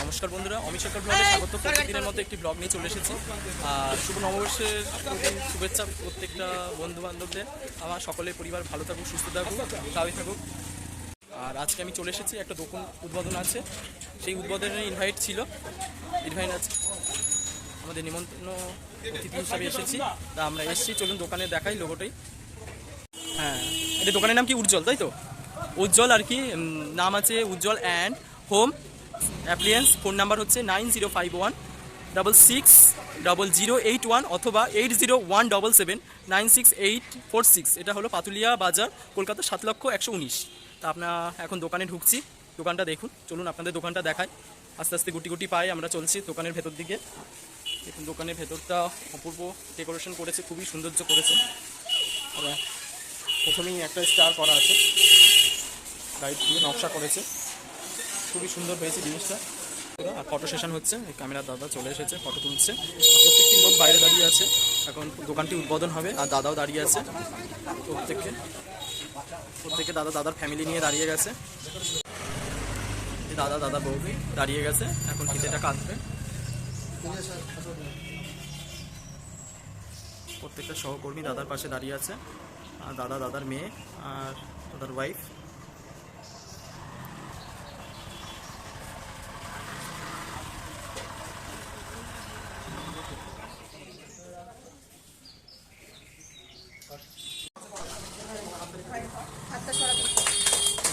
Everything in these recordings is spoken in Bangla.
নমস্কার বন্ধুরা অমিত সরকার ব্লগে স্বাগত প্রত্যেকদিনের মতো একটি ব্লগ নিয়ে চলে এসেছি। আর শুভ নববর্ষের শুভেচ্ছা প্রত্যেকটা বন্ধু বান্ধবদের আমার সকলের পরিবার ভালো থাকুক সুস্থ থাকুক স্বাভাবিক থাকুক। আর আজকে আমি চলে এসেছি একটা দোকান উদ্বোধন আছে। সেই উদ্বোধনের ইনভাইট ছিল। ইনভাইট আছে আমাদের নিমন্ত্রণ অতিথি হিসাবে এসেছি। তা আমরা এসেছি চলুন দোকানে দেখাই লোগোটাই হ্যাঁ এটা দোকানের নাম কি? উজ্জ্বল তাই তো? উজ্জ্বল আর কি নাম আছে Ujjwal and home appliance phone number হচ্ছে nine zero five one double six double zero eight one অথবা eight zero one double seven nine six eight four six. এটা হলো পাতুলিয়া বাজার, কলকাতা সাত লক্ষ একশো উনিশ। তা আপনার এখন দোকানে ঢুকছি। দোকানটা দেখুন, চলুন আপনাদের দোকানটা দেখায় আস্তে আস্তে গুটি গুটি পাই আমরা চলছি দোকানের ভেতর দিকে। দেখুন, দোকানের ভেতরটা অপূর্ব ডেকোরেশন করেছে, খুবই সৌন্দর্য করেছে। প্রথমেই একটা স্টার করা আছে। গাইড দিয়ে নকশা করেছে। খুবই সুন্দর হয়েছে জিনিসটা। আর ফটো সেশন হচ্ছে ক্যামেরার দাদা চলে এসেছে ফটো তুলছে। প্রত্যেকটি লোক বাইরে দাঁড়িয়ে আছে। এখন দোকানটি উদ্বোধন হবে, আর দাদাও দাঁড়িয়ে আছে। প্রত্যেককে প্রত্যেকে দাদা দাদার ফ্যামিলি নিয়ে দাঁড়িয়ে গেছে। দাদা দাদা বউ দাঁড়িয়ে গেছে, এখন ফিতেটা কাঁদবে প্রত্যেকটা সহকর্মী দাদার পাশে দাঁড়িয়ে আছে, আর দাদা দাদার মেয়ে, আর দাদার ওয়াইফ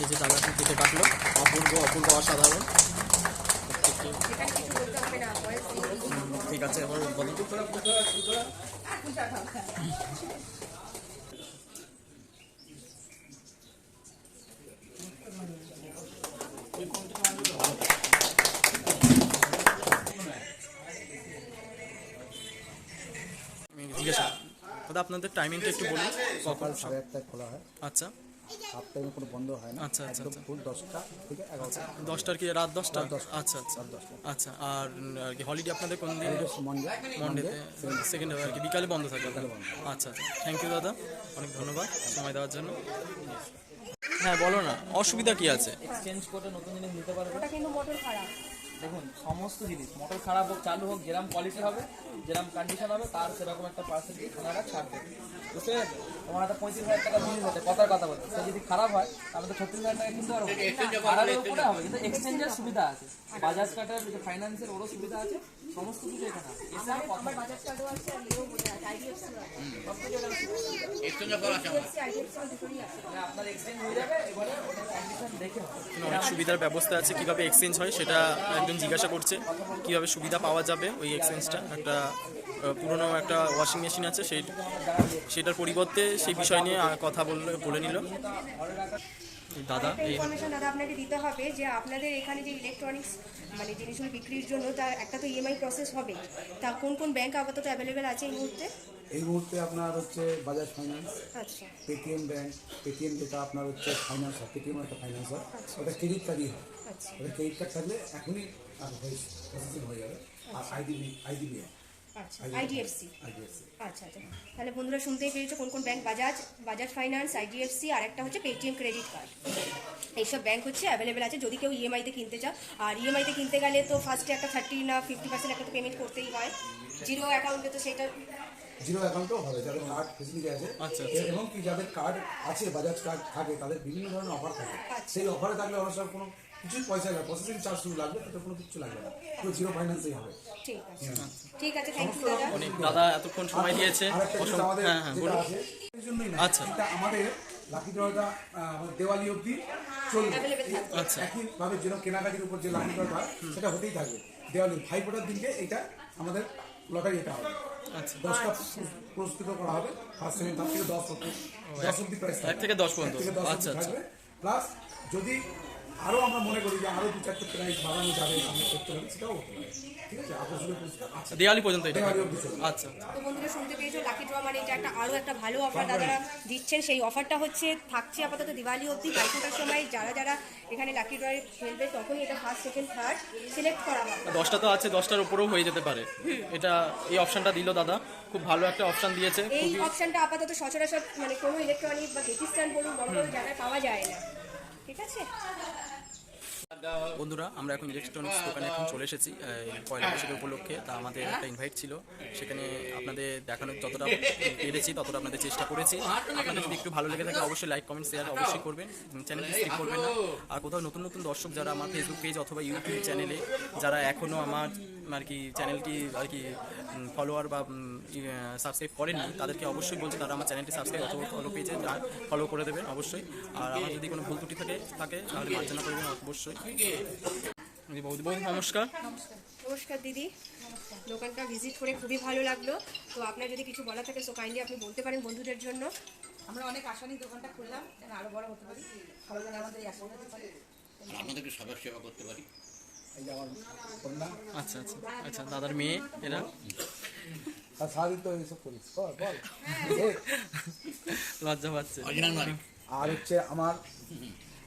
এই যে দাদাকে কেটে কাটলো অপূর্ব অপূর্ব অসাধারণ প্রত্যেককে হুম, ঠিক আছে এবার উদ্বোধন আমি জিজ্ঞাসা দাদা আপনাদের টাইমিংটা একটু বলুন। সকাল সাড়ে আটটায় খোলা হয়। আচ্ছা। হাফ টাইমে কোনো বন্ধ হয় না। আচ্ছা, আচ্ছা, একদম আচ্ছা। ফুল দশটা থেকে এগারোটা। দশটার কি রাত দশটা? আচ্ছা আচ্ছা। আচ্ছা আর কি হলিডে আপনাদের কোন দিন? মন্ডে মন্ডেতে সেকেন্ড আর কি বিকালে বন্ধ থাকে? আচ্ছা আচ্ছা। থ্যাংক ইউ দাদা। অনেক ধন্যবাদ সময় দেওয়ার জন্য। হ্যাঁ বলো না অসুবিধা কি আছে? এক্সচেঞ্জ করে নতুন জিনিস নিতে পারবে। ওটা কিন্তু মোটর খারাপ। দেখুন সমস্ত জিনিস মোটর খারাপ হোক চালু হোক যেরকম কোয়ালিটি হবে যেরকম কন্ডিশন হবে তার সেরকম একটা পার্সেন্টেজ ওনারা ছাড় দেবে বুঝতে পেরেছেন? তোমার একটা পঁয়ত্রিশ হাজার টাকা জিনিস হচ্ছে কথার কথা বলতে সে যদি খারাপ হয় তাহলে তো ছত্রিশ হাজার টাকা কিনতে পারব খারাপের উপরে হবে। কিন্তু এক্সচেঞ্জের সুবিধা আছে। বাজাজ কার্ডের যে ফাইন্যান্সের ওরও সুবিধা আছে সমস্ত কিছু এখানে আছে এছাড়া বাজাজ কার্ডও আছে আর বোঝা আছে আইডিএফসি দুটোই আছে। মানে আপনার এক্সচেঞ্জ হয়ে যাবে এবারে ওটা কন্ডিশন দেখে অনেক সুবিধার ব্যবস্থা আছে কীভাবে এক্সচেঞ্জ হয় সেটা একজন জিজ্ঞাসা করছে কীভাবে সুবিধা পাওয়া যাবে ওই এক্সচেঞ্জটা একটা পুরনো একটা ওয়াশিং মেশিন আছে সেই সেটার পরিবর্তে সেই বিষয় নিয়ে কথা বললে বলে নিল। দাদা একটা ইনফরমেশন দাদা আপনাকে দিতে হবে যে আপনাদের এখানে যে ইলেকট্রনিক্স মানে জিনিসগুলো বিক্রির জন্য তার একটা তো ইএমআই প্রসেস হবে। তা কোন কোন ব্যাংক আপাতত অ্যাভেলেবেল আছে এই মুহূর্তে? এই মুহূর্তে আপনার হচ্ছে বাজাজ ফাইন্যান্স আচ্ছা। পেটিএম ব্যাংক পেটিএম যেটা আপনার হচ্ছে ফাইন্যান্স হয় পেটিএম একটা ফাইন্যান্স হয় ওটা ক্রেডিট কার্ডই হয়। আচ্ছা। ওটা ক্রেডিট কার্ড থাকলে এখনই প্রসেসিং হয়ে যাবে। আর আইডিবি আইডিবি আচ্ছা আইডিএফসি আচ্ছা আচ্ছা। তাহলে বন্ধুরা শুনতেই পেরেছ কোন কোন bank Bajaj Bajaj finance IDFC আর একটা হচ্ছে পেটিএম ক্রেডিট কার্ড এইসব ব্যাংক হচ্ছে অ্যাভেলেবেল আছে যদি কেউ ইএমআইতে কিনতে চাও। আর ইএমআইতে কিনতে গেলে তো ফার্স্টে একটা থার্টি না ফিফটি পার্সেন্ট একটা তো পেমেন্ট করতেই হয়। জিরো অ্যাকাউন্টে তো সেটা জিরো অ্যাকাউন্টও হবে যাদের কার্ড ফেসিলিটি আছে। আচ্ছা, এবং কি যাদের কার্ড আছে বাজাজ কার্ড থাকে তাদের বিভিন্ন ধরনের অফার থাকে। সেই অফারে থাকলে অনেক সময় কোনো কিছুই পয়সা লাগবে প্রসেসিং চার্জ শুধু লাগবে তাতে কোনো কিছু লাগবে না। পুরো জিরো ফাইন্যান্সেই হবে। ঠিক আছে ঠিক আছে থ্যাংক ইউ দাদা। অনেক দাদা এতক্ষণ সময় দিয়েছে। আমাদের হ্যাঁ হ্যাঁ বলুন। আছে জন্যই না আচ্ছা। এটা আমাদের লাকি ড্রটা দেওয়ালি অবধি চলবে। অ্যাভেলেবেল থাকবে। আচ্ছা। একইভাবে যেন কেনাকাটির উপর যে লাকি ড্রটা সেটা হতেই থাকবে। দেওয়ালি ভাই ফোটার দিনকে এটা আমাদের লটারি এটা হবে। আচ্ছা। দশটা পুরস্কৃত করা হবে। ফার্স্ট সেকেন্ড তার থেকে দশ দশ অব্দি প্রাইস এক থেকে দশ পর্যন্ত থেকে দশ আচ্ছা আচ্ছা। থাকবে। প্লাস যদি আরও আমরা মনে করি যে আরও দু চারটে প্রাইস বাড়ানো যাবে আমরা করতে পারি সেটাও হতে পারে। ঠিক আছে? আকর্ষণীয় পুরস্কার আছে। দেওয়ালি পর্যন্ত এটা। আচ্ছা। তো বন্ধুরা শুনতে পেয়েছ লাকি ড্র মানে এটা একটা আরও একটা ভালো অফার দাদারা দিচ্ছেন। সেই অফারটা হচ্ছে থাকছে আপাতত দিওয়ালি অবধি। বাইশটার সময় যারা যারা এখানে লাকি ড্রয়ে খেলবে তখনই এটা ফার্স্ট সেকেন্ড থার্ড সিলেক্ট করা হবে দশটা তো আছে দশটার উপরেও হয়ে যেতে পারে। এটা এই অপশনটা দিল দাদা। খুব ভালো একটা অপশন দিয়েছে। এই খুবই অপশনটা আপাতত সচরাচর মানে কোনো ইলেকট্রনিক বা গেটিস্ট্যান্ড বলুন বড় বড় জায়গায় পাওয়া যায় না। ঠিক আছে? বন্ধুরা, আমরা এখন ইলেকট্রনিক্স দোকানে এখন চলে এসেছি পয়লা বৈশাখের উপলক্ষে। তা আমাদের একটা ইনভাইট ছিল, সেখানে আপনাদের দেখানোর যতটা পেরেছি, ততটা আপনাদের চেষ্টা করেছি। আপনাদের যদি একটু ভালো লেগে থাকে, অবশ্যই লাইক কমেন্ট শেয়ার অবশ্যই করবেন। চ্যানেলটি স্কিপ করবেন না। আর কোথাও নতুন নতুন দর্শক যারা আমার ফেসবুক পেজ অথবা ইউটিউব চ্যানেলে যারা এখনও আমার আর কি চ্যানেলটি আর কি ফলোয়ার বা সাবস্ক্রাইব করেননি তাদেরকে অবশ্যই বলছি তারা আমার চ্যানেলটি সাবস্ক্রাইব অথবা ফলো পেজে ফলো করে দেবেন অবশ্যই। আর আমার যদি কোনো ভুল ত্রুটি থাকে থাকে তাহলে মার্জনা করবেন অবশ্যই। জি, বৌদি বৌদি নমস্কার। নমস্কার দিদি। দোকানটা ভিজিট করে খুবই ভালো লাগল। তো আপনার যদি কিছু বলা থাকে সো কাইন্ডলি আপনি বলতে পারেন বন্ধুদের জন্য। আমরা অনেক আশা নিয়ে দোকানটা খুললাম যেন আরও বড় হতে পারি সবাই যেন আমাদের আপনাদেরকে সবার সেবা করতে পারি। এই যে আমার কন্যা আচ্ছা আচ্ছা আচ্ছা দাদার মেয়ে এরা? আর সারাদিন তো এইসব করিস বল বল। লজ্জা পাচ্ছে। আর হচ্ছে আমার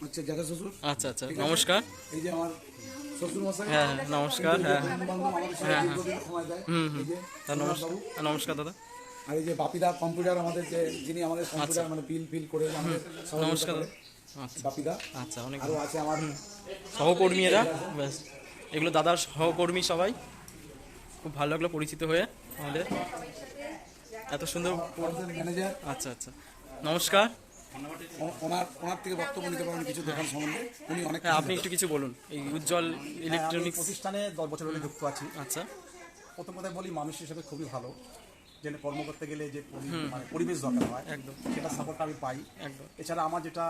হচ্ছে শ্বশুর। আচ্ছা আচ্ছা নমস্কার। এই যে আমার শ্বশুর মশাই হ্যাঁ হ্যাঁ, নমস্কার হ্যাঁ হ্যাঁ। বন্ধু বান্ধব আমাদের সঙ্গে দীর্ঘদিন সময় দেয়। এই যে তা নমস্কার বাবু নমস্কার দাদা। আর এই যে বাপিদা কম্পিউটার আমাদের যে যিনি আমাদের কম্পিউটার মানে বিল ফিল করে আমাদের নমস্কার দাদা। আচ্ছা বাপিদা। আচ্ছা অনেক আরও আছে আমার সহকর্মী এরা ব্যাস এগুলো দাদার সহকর্মী সবাই। খুব ভালো লাগল পরিচিত হয়ে আমাদের। এত সুন্দর ম্যানেজার আচ্ছা আচ্ছা। নমস্কার। ওনার ওনার থেকে বক্তব্য নিতে পারেন কিছু দোকান সম্বন্ধে। উনি অনেক হ্যাঁ আপনি একটু কিছু বলুন। এই উজ্জ্বল হ্যাঁ, ইলেকট্রনিক্স প্রতিষ্ঠানে দশ বছর ধরে যুক্ত আছি। আচ্ছা। প্রথম কথা বলি মানুষ হিসেবে খুবই ভালো। যে কর্ম করতে গেলে যে মানে পরিবেশ দরকার হয় একদম। সেটা সাপোর্টটা আমি পাই। একদম। এছাড়া আমার যেটা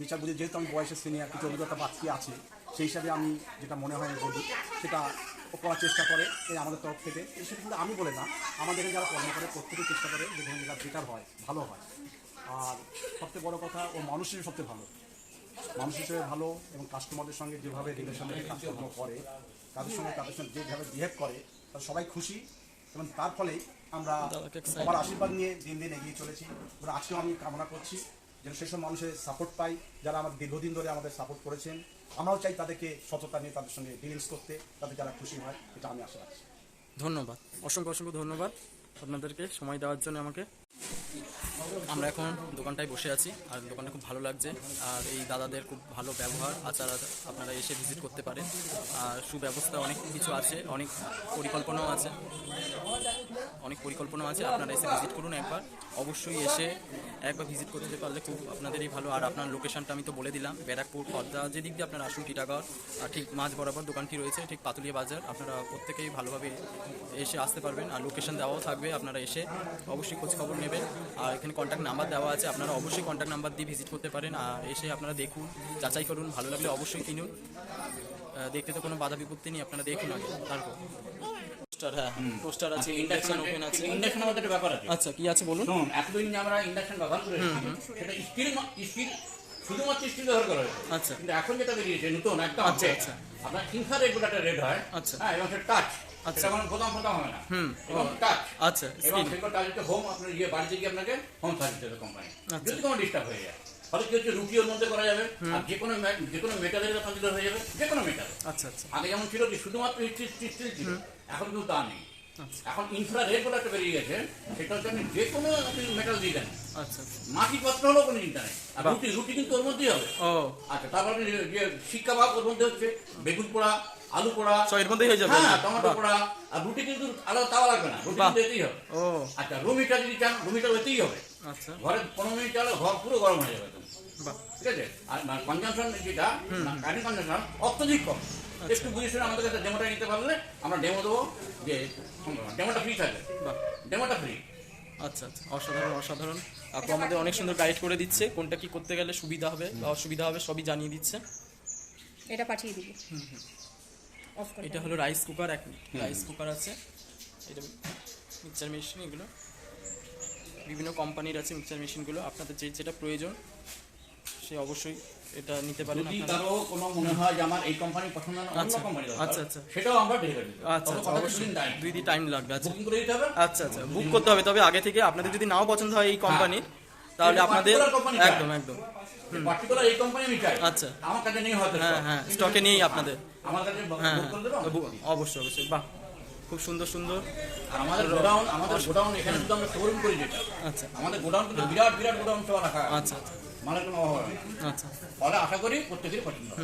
বিচার বুঝে যেহেতু আমি বয়সের সিনিয়র কিছু অভিজ্ঞতা বাকি আছে সেই হিসাবে আমি যেটা মনে হয় বলি সেটা করার চেষ্টা করে এই আমাদের তরফ থেকে। সেটা কিন্তু আমি বলে না আমাদের যারা কর্ম করে প্রত্যেকে চেষ্টা করে যে ধরুন যেটা বেটার হয় ভালো হয়। আর সবচেয়ে বড় কথা ও মানুষ হিসেবে সবচেয়ে ভালো। মানুষ হিসেবে ভালো এবং কাস্টমারদের সঙ্গে যেভাবে রিলেশনে কাজকর্ম করে তাদের সঙ্গে তাদের সঙ্গে যেভাবে বিহেভ করে তারা সবাই খুশি। এবং তার ফলে আমরা সবার আশীর্বাদ নিয়ে দিন দিন এগিয়ে চলেছি। আজকেও আমি কামনা করছি। যেন সেসব মানুষের সাপোর্ট পাই, যারা আমার দীর্ঘদিন ধরে আমাদের সাপোর্ট করেছেন। আমরাও চাই তাদেরকে সততা নিয়ে তাদের সঙ্গে ডিলিংস করতে তাদের যারা খুশি হয়, এটা আমি আশা রাখছি। ধন্যবাদ। অসংখ্য অসংখ্য ধন্যবাদ আপনাদেরকে সময় দেওয়ার জন্য আমাকে। আমরা এখন দোকানটায় বসে আছি, আর দোকানটা খুব ভালো লাগছে, আর এই দাদাদের খুব ভালো ব্যবহার, আচার আপনারা এসে ভিজিট করতে পারেন। আর সুব্যবস্থা অনেক কিছু আছে, অনেক পরিকল্পনাও আছে। অনেক পরিকল্পনা আছে, আপনারা এসে ভিজিট করুন একবার। অবশ্যই এসে একবার ভিজিট করতে পারলে খুব আপনাদেরই ভালো। আর আপনার লোকেশনটা আমি তো বলে দিলাম, ব্যারাকপুর, খর্দা যেদিক দিয়ে আপনারা আসুন টিটাগড়, আর ঠিক মাঝ বরাবর দোকানটি রয়েছে, ঠিক পাতুলিয়া বাজার। আপনারা প্রত্যেকেই ভালোভাবে এসে আসতে পারবেন, আর লোকেশন দেওয়াও থাকবে, আপনারা এসে অবশ্যই খোঁজখবর নেবেন। আর এখানে কন্ট্যাক্ট নাম্বার দেওয়া আছে আপনারা অবশ্যই কন্ট্যাক্ট নাম্বার দিয়ে ভিজিট করতে পারেন আর এসে আপনারা দেখুন যাচাই করুন ভালো লাগলে অবশ্যই কিনুন। দেখতে তো কোনো বাধা বিপত্তি নেই আপনারা দেখুন আগে তারপর। পোস্টার হ্যাঁ পোস্টার আছে ইন্ডাকশন ওপেন আছে। ইন্ডাকশন আমাদের একটা ব্যাপার আছে। আচ্ছা কি আছে বলুন? শুনুন এতদিন আমরা ইন্ডাকশন ব্যবহার করে সেটা স্টিল স্টিল শুধুমাত্র স্টিল ব্যবহার করা হয়েছে। আচ্ছা। কিন্তু এখন যেটা বেরিয়েছে নতুন একদম আচ্ছা, আচ্ছা। আপনার ইনফ্রারেড বলে একটা রেড হয় আচ্ছা। হ্যাঁ এবং সেটা টাচ আচ্ছা। কোনো বোতাম ফোতাম হবে না। হুম, টাচ আচ্ছা এবং সেগুলো টাচ হচ্ছে হোম আপনার গিয়ে বাড়িতে গিয়ে আপনাকে হোম সার্ভিস দেবে কোম্পানি। যদি কোনো ডিস্টার্ব হয়ে যায় ফলে কি হচ্ছে রুটি ওর মধ্যে করা যাবে। আর যে কোনো যে কোনো মেটালের কনসিডার হয়ে যাবে যে কোনো মেটাল আচ্ছা আচ্ছা। আগে যেমন ছিল যে শুধুমাত্র স্টিল স্টিল ছিল এখন কিন্তু তা নেই। এখন ইনফ্রারেড বলে একটা বেরিয়ে গেছে সেটা হচ্ছে আপনি যে কোনো আপনি মেটাল দিয়ে দেন। আচ্ছা আচ্ছা। মাটি পত্র হলেও কোনো চিন্তা নেই। আর রুটি রুটি কিন্তু ওর মধ্যেই হবে। ও। আচ্ছা তারপর আপনি যে- শিক্ষা ভাব ওর মধ্যে হচ্ছে বেগুন পোড়া আলু পোড়া। সব এর মধ্যেই হয়ে যাবে হ্যাঁ টমেটো। পোড়া। আর রুটি কিন্তু আলাদা তাওয়া লাগবে না রুটি কিন্তু এতেই হবে। ও। আচ্ছা রুমিটা যদি চান রুমিটা এতেই হবে। আচ্ছা। ঘরে পনেরো মিনিট চালে ঘর পুরো গরম হয়ে যাবে ঠিক আছে? আর কনজামশন যেটা কারেন্ট কনজামশন অত্যধিক কম। আচ্ছা। একটু বুঝে শুনে আমাদের কাছে ডেমোটা নিতে পারলে আমরা ডেমো দেবো যে ডেমোটা ফ্রি বাহ। ডেমোটা ফ্রি আচ্ছা আচ্ছা। অসাধারণ অসাধারণ। আপু আমাদের অনেক সুন্দর গাইড করে দিচ্ছে। কোনটা কি করতে গেলে সুবিধা হবে বা অসুবিধা হবে সবই জানিয়ে দিচ্ছে। এটা পাঠিয়ে দিবি। এটা হলো রাইস কুকার এক রাইস কুকার আছে। এটা মিক্সচার মেশিন এগুলো। বিভিন্ন কোম্পানির আছে মিক্সচার মেশিনগুলো আপনাদের যে যেটা প্রয়োজন সে অবশ্যই এটা নিতে পারেন যদি কারও কোনো মনে হয় যে আমার এই কোম্পানি পছন্দ না অন্য আচ্ছা, কোম্পানি আচ্ছা, আচ্ছা। সেটাও আমরা ডেলিভারি আচ্ছা আচ্ছা অবশ্যই। দুই দিন টাইম লাগবে আচ্ছা। বুকিং করে দিতে হবে? আচ্ছা আচ্ছা বুক করতে হবে। তবে আগে থেকে আপনাদের যদি নাও পছন্দ হয় এই কোম্পানি তাহলে আপনাদের। একদম একদম। পার্টিকুলার এই কোম্পানি আমি চাই। আচ্ছা। আমার কাছে নেই হয়তো হ্যাঁ হ্যাঁ স্টকে নেই আপনাদের। আমার কাছে হ্যাঁ বুক করে দেবো হ্যাঁ করে দিই। অবশ্যই অবশ্যই। বাহ খুব সুন্দর সুন্দর। আর আমাদের গোডাউন আমাদের গোডাউন এখানে শুধু আমরা শোরুম করি যেটা। আচ্ছা। আমাদের গোডাউন কিন্তু বিরাট বিরাট গোডাউন সব রাখা আচ্ছা আচ্ছা। মালের কোনো অভাব নেই। আচ্ছা। ফলে আশা করি প্রত্যেকেরই পছন্দ হবে।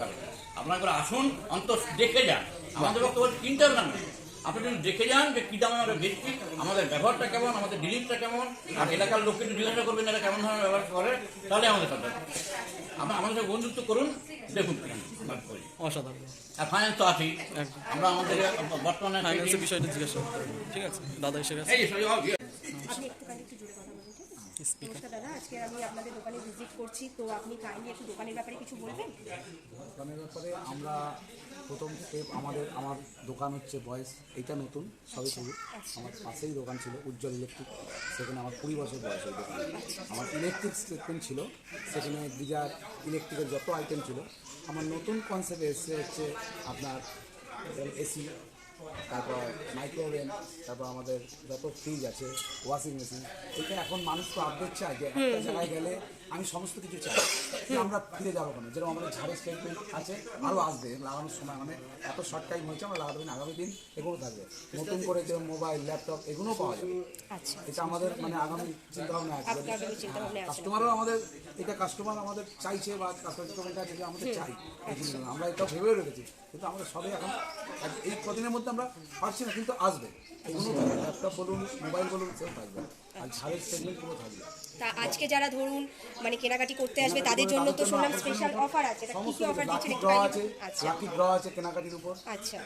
করি। আপনারা একবার আসুন অন্তত দেখে যান। আমাদের বক্তব্য হবে না আপনি যদি দেখে যান যে কি দামে আমরা বেচছি আমাদের ব্যবহারটা কেমন আমাদের ডিলিংসটা কেমন আর এলাকার লোককে একটু জিজ্ঞাসা করবেন এরা কেমন ধরনের ব্যবহার করে তাহলে আমাদের সাথে আপনার আমাদের সাথে বন্ধুত্ব করুন দেখুন করি। অসাধারণ। আর ফাইন্যান্স তো আছেই। আমরা আমাদের বর্তমানে ফাইন্যান্সের বিষয়টা জিজ্ঞাসা ঠিক আছে? দাদা এসে নমস্কার দাদা আজকে আমি আপনাদের দোকানে ভিজিট করছি তো আপনি কাইন্ডলি একটু দোকানের ব্যাপারে কিছু বলবেন? দোকানের ব্যাপারে আমরা প্রথম স্টেপ আমাদের আমার দোকান হচ্ছে বয়স এইটা নতুন সবই শুরু আমার পাশেই দোকান ছিল উজ্জ্বল ইলেকট্রিক সেখানে আমার কুড়ি বছর বয়স ওই দোকানে আমার ইলেকট্রিক স্টেটমেন্ট ছিল সেখানে গিজার ইলেকট্রিকের যত আইটেম ছিল আমার নতুন কনসেপ্ট এসছে হচ্ছে আপনার এসি তারপর মাইক্রোওভেন তারপর আমাদের যত ফ্রিজ আছে ওয়াশিং মেশিন এটা এখন মানুষ তো আপডেট চায় যে একটা জায়গায় গেলে আমি সমস্ত কিছু চাই। আমরা ফিরে যাব কেন? যেরকম আমাদের ঝাড়ের স্টেটমেন্ট আছে আরও আসবে। লাগানোর সময় মানে এত শর্ট টাইম হয়েছে আমরা লাগাতে পারি আগামী দিন এগুলো থাকবে। নতুন করে যে মোবাইল ল্যাপটপ এগুলোও পাওয়া যাবে। আচ্ছা। এটা আমাদের মানে আগামী চিন্তা ভাবনা আছে চিন্তাভাবনা আছে। কাস্টমারও আমাদের এটা কাস্টমার আমাদের চাইছে বা কাস্টমার আছে যে আমাদের চাই। এই আমরা এটা ভেবেও রেখেছি। কিন্তু আমরা সবাই এখন এই কদিনের মধ্যে আমরা পারছি না কিন্তু আসবে। এগুলো ল্যাপটপ বলুন মোবাইল বলুন সেও থাকবে। আর ঝাড়ের স্টেটমেন্টগুলো থাকবে। তা আজকে যারা ধরুন মানে কেনাকাটি করতে আসবে তাদের জন্য তো শুনলাম স্পেশাল অফার আছে। তা কি কি অফার দিচ্ছেন একটু আছে বলুন? আচ্ছা। লাকি ড্র আছে কেনাকাটির উপর। আচ্ছা।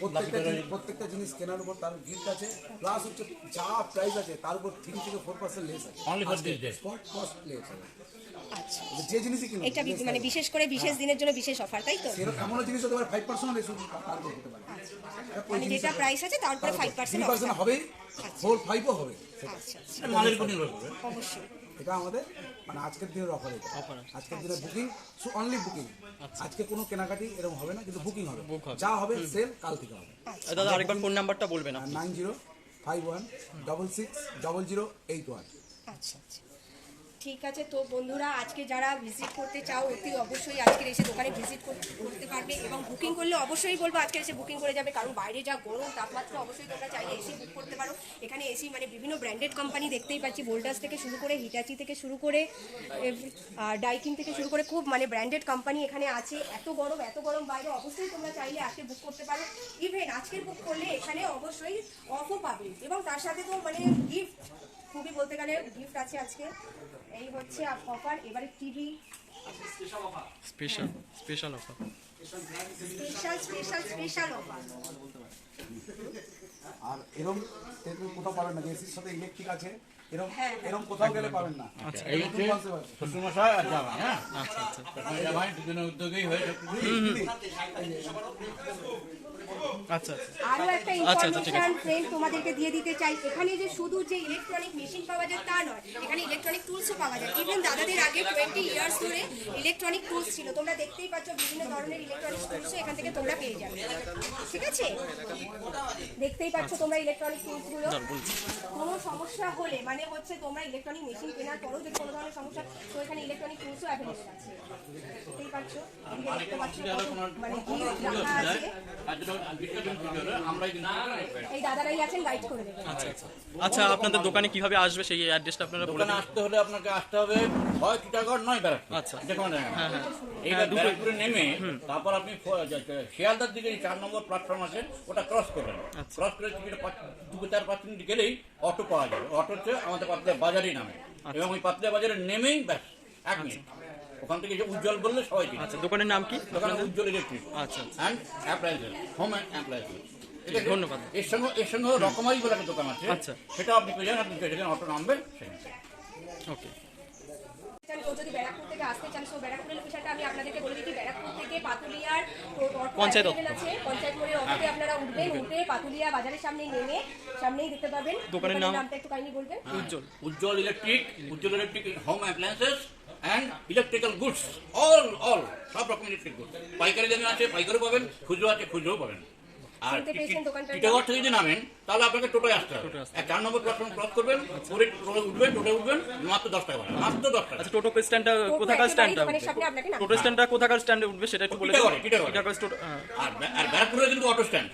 প্রত্যেকটা জিনিস- প্রত্যেকটা জিনিস কেনার উপর তার গিফট আছে প্লাস হচ্ছে যা প্রাইস আছে তার উপর থ্রি থেকে ফোর পার্সেন্ট লেস আছে। Only for this day. Spot cost less আছে আচ্ছা। যে জিনিসই কিনুন এটা মানে বিশেষ করে বিশেষ দিনের জন্য বিশেষ অফার তাই তো? এমনও জিনিস হতে পারে ফাইভ পার্সেন্ট লেস তার উপর হতে পারে। মানে যেটা প্রাইস আছে তারপরে ফাইভ থ্রি পার্সেন্ট পার্সেন্ট হবেই ফোর ফাইভও হবে আচ্ছা। আচ্ছা এটা মালের উপর নির্ভর করবে। অবশ্যই। এটা আমাদের মানে আজকের দিনের অফার এটা। আজকের দিনের বুকিং অনলি বুকিং আজকে কোনো কেনাকাটি এরকম হবে না কিন্তু বুকিং হবে। যা হবে সেল কাল থেকে হবে। দাদা আরেকবার ফোন নাম্বারটা বলবেন nine zero five one double six double zero eight one. আচ্ছা আচ্ছা। ঠিক আছে, তো বন্ধুরা আজকে যারা ভিজিট করতে চাও, অতি অবশ্যই আজকের এসে দোকানে ভিজিট করতে পারবে এবং বুকিং করলে অবশ্যই বলব আজকে এসে বুকিং করে যাবে, কারণ বাইরে যা গরম, তাপমাত্রা অবশ্যই তোমরা চাইলে এসি বুক করতে পারো। এখানে এসি মানে বিভিন্ন ব্র্যান্ডেড কোম্পানি দেখতেই পাচ্ছি ভোল্টাস থেকে শুরু করে হিটাচি থেকে শুরু করে ডাইকিং থেকে শুরু করে, খুব মানে ব্র্যান্ডেড কোম্পানি এখানে আছে। এত গরম এত গরম বাইরে, অবশ্যই তোমরা চাইলে আজকে বুক করতে পারো। ইভেন আজকের বুক করলে এখানে অবশ্যই অফও পাবে এবং তার সাথে তো মানে গিফট খুবই বলতে গেলে গিফট আছে আজকে। এই হচ্ছে অফার এবারে TV special special offer special special special offer আর এরকম এরকম কোথাও পাবেন না এসির সাথে ইলেকট্রিক আছে। এরকম হ্যাঁ। কোথাও গেলে পাবেন না। আচ্ছা এই হচ্ছে নতুন concept আছে। শ্বশুরমশাই আর জামাই হ্যাঁ? আচ্ছা আচ্ছা। জামাই দুজনের উদ্যোগেই হয়ে আচ্ছা আচ্ছা। একটা আচ্ছা, আচ্ছা, ঠিক আছে। ইনফরমেশন ফ্রেন্ড তোমাদেরকে দিয়ে দিতে চাই। এখানে যে শুধু যে ইলেকট্রনিক মেশিন পাওয়া যায় তা নয় এখানে ইলেকট্রনিক টুলসও পাওয়া যায়। ইভেন দাদাদের আগে টোয়েন্টি ইয়ার্স ধরে ইলেকট্রনিক টুলস ছিল। তোমরা দেখতেই পাচ্ছ বিভিন্ন ধরনের ইলেকট্রনিক টুলসও এখান থেকে তোমরা পেয়ে যাবে। ঠিক আছে? দেখতেই পাচ্ছ তোমরা ইলেকট্রনিক টুলসগুলো কোনো সমস্যা হলে মানে হচ্ছে তোমরা ইলেকট্রনিক মেশিন কেনার পরেও যদি কোনো ধরনের সমস্যা তো এখানে ইলেকট্রনিক টুলসও অ্যাভেলেবেল আছে। দেখতেই পাচ্ছ দেখতে পাচ্ছ মানে এই দাদারাই আছেন গাইড করে দেবেন। আচ্ছা আচ্ছা। আচ্ছা আপনাদের দোকানে কীভাবে আসবে সেই অ্যাড্রেসটা আপনারা বলে দোকানে আসতে হলে আপনাকে আসতে হবে হয় টিটাগড় নয় ব্যারাকপুর। আচ্ছা। যে কোনো জায়গায়। হ্যাঁ, হ্যাঁ। এইবার হ্যাঁ, ব্যারাকপুরে নেমে তারপর আপনি শিয়ালদার দিকে চার নম্বর প্ল্যাটফর্ম আছে ওটা ক্রস করবেন। আচ্ছা। ক্রস করে টিকিট দু চার পাঁচ মিনিট গেলেই অটো পাওয়া যাবে। অটো হচ্ছে আমাদের পাতলা বাজারই নামে। এবং ওই পাতলা বাজারে নেমেই ব্যাস এক মিনিট। ওখান থেকে যে উজ্জ্বল বললে সবাই আচ্ছা দোকানের নাম কি? দোকানে উজ্জ্বল ইলেকট্রিক। আচ্ছা and appliances home and appliances ধন্যবাদ। এর সঙ্গে এর সঙ্গে রকমারি বলে একটা দোকান আছে। আচ্ছা। সেটা আপনি পেয়ে যান আপনি পেয়ে যাবেন অটো নামবেন সেখানে। ওকে। চান কেউ যদি ব্যারাকপুর থেকে আসতে চান সো ব্যারাকপুরের লোকেশনটা আমি আপনাদেরকে বলে দিচ্ছি। ব্যারাকপুর থেকে পাতুলিয়ার পঞ্চায়েত আছে। পঞ্চায়েত মোড়ে অটোতে আপনারা উঠবেন উঠে পাতুলিয়া বাজারের সামনে নেমে সামনেই দেখতে পাবেন। দোকানের নাম? নামটা একটু কাইন্ডলি বলবেন। Ujjwal. Ujjwal electric Ujjwal electric home appliances and electrical goods all all সব রকম ইলেকট্রিক গুডস পাইকারি দামে আছে পাইকারি পাবেন খুচরো আছে খুচরো পাবেন। আর টিটাগড় থেকে যদি নামেন তাহলে আপনাকে টোটোয় আসতে হবে। চার নম্বর প্ল্যাটফর্ম ক্রস করবেন করে টোটো উঠবেন টোটো উঠবেন মাত্র দশ টাকা মাত্র দশ টাকা। আচ্ছা টোটো স্ট্যান্ডটা কোথাকার স্ট্যান্ডটা? নামতে টোটো স্ট্যান্ডটা কোথাকার স্ট্যান্ডে উঠবে সেটা একটু বলে টিটাগড়ে, টিটাগড়ে। টিটাগড় টোটো। আর আর ব্যারাকপুরে কিন্তু অটো স্ট্যান্ড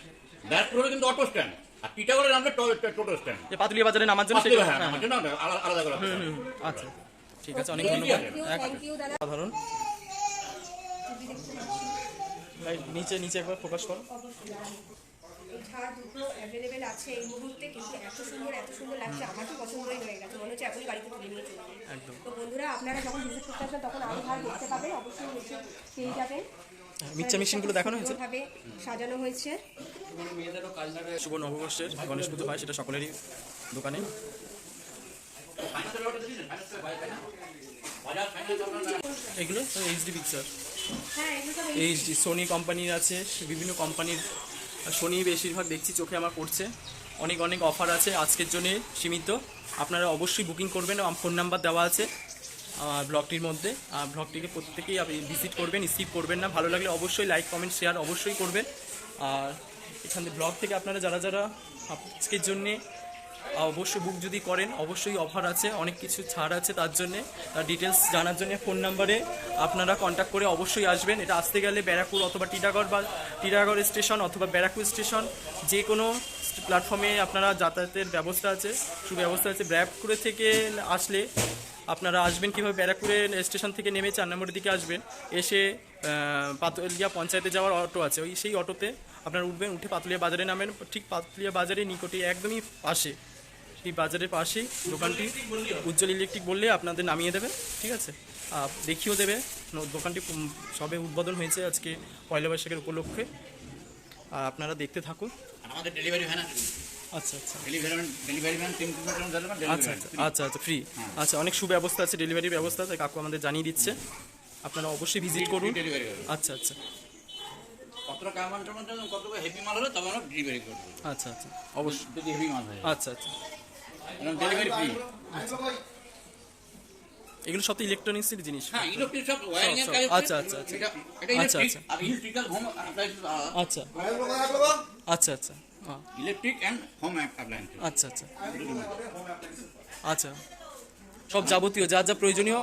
ব্যারাকপুরে কিন্তু অটো স্ট্যান্ড আর টিটাগড়ে নামলে টো- টোটো স্ট্যান্ড যে পাতুলিয়া বাজারে নামার জন্য সেটা হ্যাঁ হ্যাঁ জন্য আলাদা আলাদা করে আচ্ছা ঠিক আছে অনেক ধন্যবাদ। থ্যাংক ইউ দাদা। সাধারণ অবধি দেখতে পাচ্ছি লাইট নিচে নিচে একবার ফোকাস করো। ছাড় দুটো অ্যাভেলেবেল আছে এই মুহূর্তে কিন্তু এত সুন্দর এত সুন্দর লাগছে আমার তো পছন্দই হয়ে গেছে। মনে হচ্ছে এখনই বাড়িতে তুলে নিয়ে চলে একদম। তো বন্ধুরা আপনারা যখন ভিজিট করতে আসবেন তখন আরও ভালো দেখতে পাবেন অবশ্যই এসে পেয়ে যাবেন। মিক্সচার মেশিনগুলো দেখানো হয়েছে। সাজানো হয়েছে। শুভ নববর্ষের গণেশ পুজো হয় সেটা সকলেরই দোকানে। এগুলো এইচডি পিকচার হ্যাঁ এগুলো সোনি কোম্পানির আছে বিভিন্ন কোম্পানির সোনি বেশিরভাগ দেখছি চোখে আমার পড়ছে। অনেক অনেক অফার আছে আজকের জন্য সীমিত। আপনারা অবশ্যই বুকিং করবেন ফোন নাম্বার দেওয়া আছে আমার ব্লগটির মধ্যে। আর ব্লগটিকে প্রত্যেকেই আপনি ভিজিট করবেন স্কিপ করবেন না। ভালো লাগলে অবশ্যই লাইক কমেন্ট শেয়ার অবশ্যই করবেন। আর এখান থেকে ব্লগ থেকে আপনারা যারা যারা আজকের জন্যে অবশ্যই বুক যদি করেন, অবশ্যই অফার আছে, অনেক কিছু ছাড় আছে তার জন্যে। তার ডিটেলস জানার জন্য ফোন নাম্বারে আপনারা কন্ট্যাক্ট করে অবশ্যই আসবেন। এটা আসতে গেলে ব্যারাকপুর অথবা টিটাগড় বা টিটাগড় স্টেশন অথবা ব্যারাকপুর স্টেশন যে কোনো প্ল্যাটফর্মে আপনারা যাতায়াতের ব্যবস্থা আছে, সুব্যবস্থা আছে। ব্যারাকপুরে থেকে আসলে আপনারা আসবেন কীভাবে? ব্যারাকপুরের স্টেশন থেকে নেমে চার নম্বরের দিকে আসবেন। এসে পাতলিয়া পঞ্চায়েতে যাওয়ার অটো আছে। ওই সেই অটোতে আপনারা উঠবেন উঠে পাতুলিয়া বাজারে নামেন ঠিক পাতুলিয়া বাজারে নিকটে একদমই পাশে সেই বাজারের পাশেই দোকানটি উজ্জ্বল ইলেকট্রিক বললে আপনাদের নামিয়ে দেবে ঠিক আছে? আর দেখিয়েও দেবে দোকানটি সবে উদ্বোধন হয়েছে আজকে পয়লা বৈশাখের উপলক্ষে। আর আপনারা দেখতে থাকুন। আমাদের ডেলিভারি ভ্যান আচ্ছা আচ্ছা। ডেলিভারি ভ্যান তিন কিলোমিটার আচ্ছা আচ্ছা আচ্ছা আচ্ছা ফ্রি আচ্ছা অনেক সুব্যবস্থা আছে ডেলিভারি ব্যবস্থা তাই কাকু আমাদের জানিয়ে দিচ্ছে। আপনারা অবশ্যই ভিজিট করুন। আচ্ছা আচ্ছা। কতটা কামান্টার মধ্যে কত হেভি মাল হলে তখন আমরা ডেলিভারি করব। আচ্ছা আচ্ছা। অবশ্যই। যদি হেভি মাল হয়। আচ্ছা আচ্ছা। ডেলিভারি ফ্রি এগুলো সব ইলেকট্রনিক্সের জিনিস। হ্যাঁ ইলেকট্রিক সব ওয়্যারিং এর কাজ আচ্ছা, আচ্ছা, আচ্ছা। আচ্ছা, আচ্ছা। আর ইলেকট্রিক্যাল হোম আচ্ছা। আচ্ছা আচ্ছা। ইলেকট্রিক এন্ড হোম অ্যাপ্লায়েন্স আচ্ছা আচ্ছা। আচ্ছা। সব যাবতীয় যা যা প্রয়োজনীয়।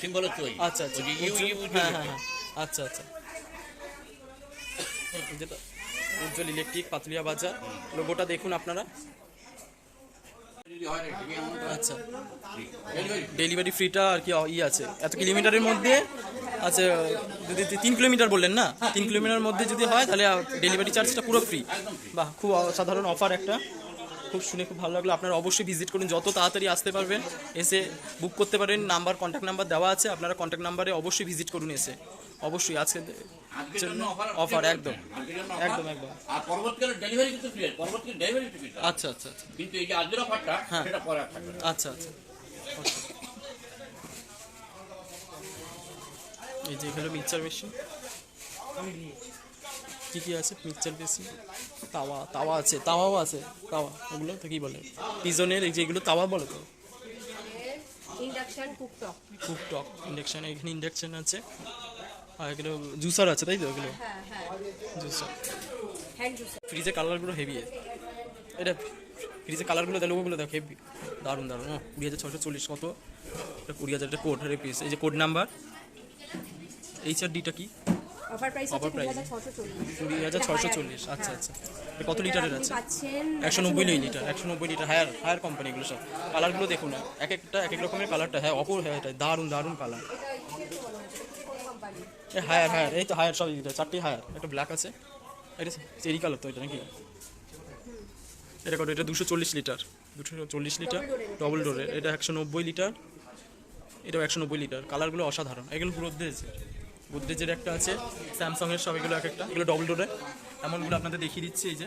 সিম্বল আচ্ছা আচ্ছা। হ্যাঁ হ্যাঁ। আচ্ছা আচ্ছা। যেটা উজ্জ্বল ইলেকট্রিক, পাতুলিয়া বাজার। লোগোটা দেখুন আপনারা। আচ্ছা। ডেলিভারি ফ্রিটা আর কি ই আছে। এত কিলোমিটারের মধ্যে আচ্ছা যদি তিন কিলোমিটার বললেন না? তিন কিলোমিটার মধ্যে যদি হয়, তাহলে ডেলিভারি চার্জটা পুরো ফ্রি বাহ, খুব অসাধারণ অফার একটা। খুব শুনে খুব ভালো লাগল। আপনারা অবশ্যই ভিজিট করুন। যত তাড়াতাড়ি আসতে পারবেন, এসে বুক করতে পারেন। নাম্বার কন্ট্যাক্ট নাম্বার দেওয়া আছে। আপনারা কন্ট্যাক্ট নাম্বারে অবশ্যই ভিজিট করুন এসে। অবশ্যই আজকে আজকের জন্য জন্য অফার একদম। একদম, একদম। আর পরবর্তীকালে ডেলিভারি কিন্তু ফ্রি পরবর্তীকালে ডেলিভারি টিকিট আচ্ছা আচ্ছা আচ্ছা। কিন্তু এই যে আজকের অফারটা হ্যাঁ। সেটা পরে থাকবে আচ্ছা আচ্ছা। এই যে এখানে মিক্সচার মেশিন কি কি আছে? মিক্সচার মেশিন তাওয়া তাওয়া আছে তাওয়াও আছে। তাওয়া ওগুলো তো কি বলে? পিজনের এই যেগুলো তাওয়া বলে তো? ইন্ডাকশন কুকটপ কুকটক ইন্ডাকশন এখানে ইন্ডাকশন আছে। আর এগুলো জুসার আছে তাই তো এগুলো হ্যাঁ হ্যাঁ। জুসার। ফ্রিজের কালারগুলো হেভি এটা ফ্রিজের কালারগুলো দেখো ওগুলো দেখো হেভি দারুণ দারুণ। ও কুড়ি হাজার ছশো চল্লিশ কত? এটা কুড়ি হাজার কোড হারে পিস এই যে কোড নাম্বার এইচ আর ডিটা কি? অফার প্রাইস কুড়ি হাজার ছশো চল্লিশ। ছশো চল্লিশ আচ্ছা আচ্ছা। কত লিটারের আছে? একশো নব্বই লিটার একশো নব্বই। লিটার হায়ার হায়ার কোম্পানি সব। কালারগুলো দেখুন এক একটা এক এক রকমের কালারটা হ্যাঁ অপর হ্যাঁ এটা দারুণ দারুণ কালার হায়ার হায়ার এই তো হায়ার সব লিটার চারটি হায়ার একটা ব্ল্যাক আছে। এটা চেরি কালার তো এটা নাকি? এটা কত? এটা দুশো চল্লিশ লিটার। দুশো চল্লিশ লিটার ডবল ডোরের এটা একশো নব্বই লিটার, এটাও একশো নব্বই লিটার। কালারগুলো অসাধারণ। এগুলো গোদরেজ গোদরেজের একটা আছে স্যামসংয়ের সব এগুলো এক একটা। এগুলো ডবল ডোরের এমনগুলো আপনাদের দেখিয়ে দিচ্ছি, এই যে।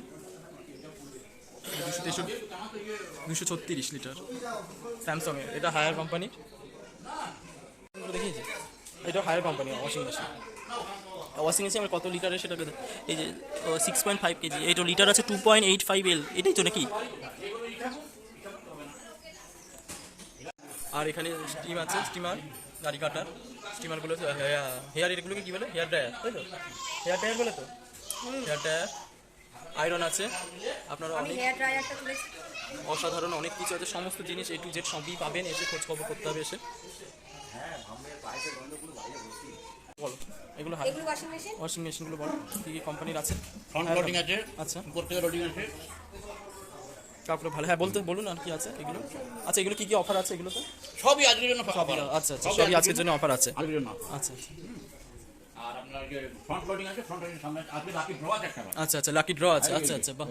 দুশো তেষট্টি, দুশো ছত্রিশ লিটার। স্যামসংয়ের এটা হায়ার কোম্পানির দেখিয়েছি। এটা Haier company washing machine washing machine আমার কত লিটারের সেটা এই যে সিক্স পয়েন্ট ফাইভ কেজি। এইটা লিটার আছে two point eight five L এটাই তো নাকি? আর এখানে স্টিম আছে স্টিমার গাড়ি কাটার। স্টিমারগুলো হেয়ার এগুলোকে কী বলে? হেয়ার ড্রায়ার তাই তো? হেয়ার ড্রায়ার বলে তো? হেয়ার ড্রায়ার আয়রন আছে। আপনারা আমি অনেক হেয়ার ড্রায়ারটা তুলেছি। অসাধারণ অনেক কিছু আছে। সমস্ত জিনিস এ টু জেড সবই পাবেন। এসে খোঁজ খবর করতে হবে এসে। বলো এগুলো এগুলো ওয়াশিং মেশিন ওয়াশিং মেশিনগুলো বলো কী কী কোম্পানির আছে? ফ্রন্ট লোডিং আছে আচ্ছা। উপর থেকে লোডিং আছে। কাপড় ভালো হ্যাঁ বলতে বলুন আর কি আছে এগুলো। আচ্ছা এগুলো কি কি অফার আছে এগুলোতে? সবই আজকের জন্য সবই আচ্ছা আচ্ছা সবই আজকের জন্য অফার আছে। আজকের জন্য আচ্ছা আচ্ছা। আর আপনার যে ফ্রন্ট লোডিং আছে ফ্রন্ট লোডিং সামনে আজকে লাকি ড্র আছে একটা। আচ্ছা আচ্ছা লাকি ড্র আছে। আচ্ছা আচ্ছা বাহ।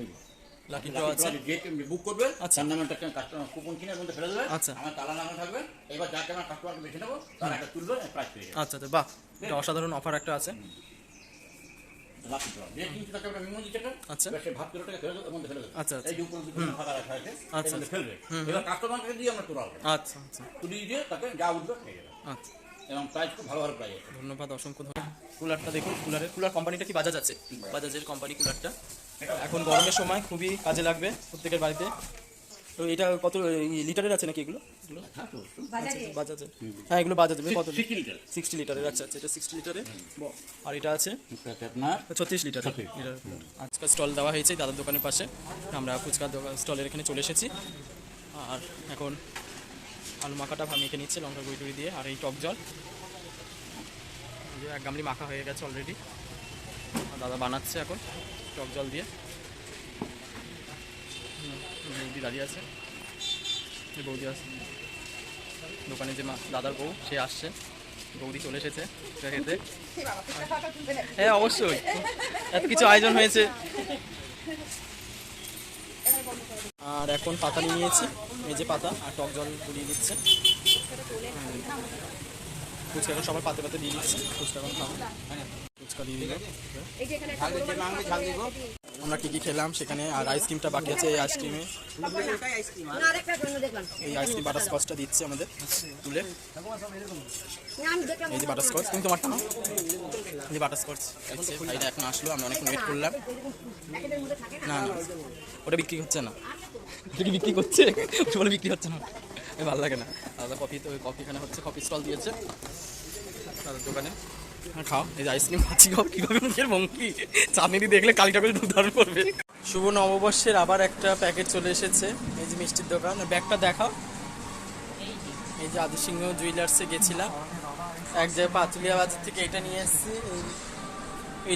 লাকি ড্র আছে। যে বুক করবে আচ্ছা। তার নামে একটা কাস্টমার কুপন কিনে মধ্যে ফেলে দেবে। আচ্ছা। আমার তালা থাকবে। এবার যাকে আমার কাস্টমারকে বেছে নেব তার একটা তুলবে প্রাইস পেয়ে যাবে। আচ্ছা আচ্ছা বাহ এটা অসাধারণ অফার একটা আছে। লাকি ড্র যে কিনছে তাকে একটা মেমো দিচ্ছে আচ্ছা। সে ভাত করে টাকা ফেলে দেবে মধ্যে ফেলে দেবে। আচ্ছা, আচ্ছা। এই যে উপরে ফাঁকা রাখা আছে আচ্ছা। ফেলবে। এবার কাস্টমারকে দিয়ে আমরা তোলা আচ্ছা আচ্ছা। তুলিয়ে দিয়ে তাকে যা উঠবে পেয়ে যাবে। আচ্ছা। এবং প্রাইস খুব ভালো ভালো প্রাইস আছে। ধন্যবাদ অসংখ্য ধন্যবাদ। কুলারটা দেখুন কুলারের কুলার কোম্পানিটা কি বাজাজ আছে? বাজাজের কোম্পানি কুলারটা। এখন গরমের সময় খুবই কাজে লাগবে প্রত্যেকের বাড়িতে। তো এটা কত লিটারের আছে নাকি এগুলো? এগুলো? বাজারে বাজাজের হ্যাঁ এগুলো বাজাজের কত সিক্সটি লিটারের আচ্ছা আচ্ছা এটা সিক্সটি লিটারের আর এটা আছে? ছত্রিশ লিটার। আজকাল স্টল দেওয়া হয়েছে দাদার দোকানের পাশে। আমরা ফুচকা স্টলের এখানে চলে এসেছি। আর এখন আলু মাখাটা মেখে নিচ্ছে লঙ্কা গুঁড়ি টুড়ি দিয়ে আর এই টক জল। এই যে এক গামলি মাখা হয়ে গেছে অলরেডি দাদা বানাচ্ছে এখন, টক জল দিয়ে। বৌদি দাঁড়িয়ে আছে বৌদি আছে। দোকানে যে মা দাদার বউ, সে আসছে। বৌদি চলে এসেছে খেতে। হ্যাঁ অবশ্যই। এত কিছু আয়োজন হয়েছে। আর এখন পাতা নিয়ে নিয়েছি মেজে পাতা আর টক জল পুড়িয়ে দিচ্ছে। ফুচকা এখন সবার পাতে পাতে দিয়ে দিচ্ছে, ফুচকা এখন খাব। ফুচকা আমরা কি কি খেলাম সেখানে আর আইসক্রিমটা বাকি আছে এই আইসক্রিমে এই আইসক্রিম বাটারস্কচটা দিচ্ছে আমাদের তুলে। এই যে বাটারস্কচ তুমি তোমারটা নাও। এই যে বাটারস্কচ ভাইরা এখন আসলো আমরা অনেক ওয়েট করলাম। না না ওটা বিক্রি হচ্ছে না। ওটা বিক্রি করছে? বলে বিক্রি হচ্ছে না। ভালো লাগে না। দাদা কফি তো কফি এখানে হচ্ছে কফি স্টল দিয়েছে। দাদার দোকানে। খাও। এই যে আইসক্রিম খাচ্ছি খাও। কীভাবে মুখের ভঙ্গি? চাঁদনি দেখলে কালিটা করে দুধ ধারণ করবে। শুভ নববর্ষের আবার একটা প্যাকেট চলে এসেছে। এই যে মিষ্টির দোকান। ব্যাগটা দেখাও। এই যে আদি সিংহ জুয়েলার্সে গেছিলাম। এক জায়গায় পাতুলিয়া বাজার থেকে এটা নিয়ে এসেছি।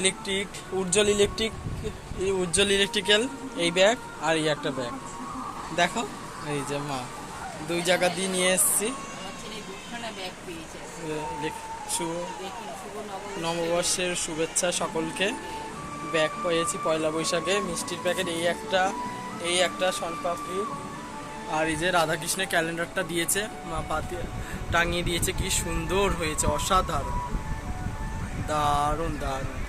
ইলেকট্রিক উজ্জ্বল ইলেকট্রিক এই উজ্জ্বল ইলেকট্রিক্যাল এই ব্যাগ আর এই একটা ব্যাগ দেখো। এই যে মা দুই জায়গা দিয়ে নিয়ে এসেছি। শুভ নববর্ষের শুভেচ্ছা সকলকে। ব্যাগ পেয়েছি পয়লা বৈশাখে। মিষ্টির প্যাকেট এই একটা এই একটা শনপাপড়ি। আর এই যে রাধাকৃষ্ণের ক্যালেন্ডারটা দিয়েছে, মা পাতি টাঙিয়ে দিয়েছে, কি সুন্দর হয়েছে, অসাধারণ। দারুণ দারুণ।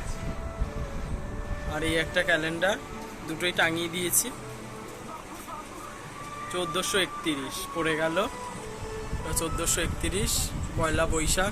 আর এই একটা ক্যালেন্ডার, দুটোই টাঙিয়ে দিয়েছি। চোদ্দোশো একতিরিশ পড়ে গেল। চোদ্দোশো একতিরিশ, পয়লা বৈশাখ।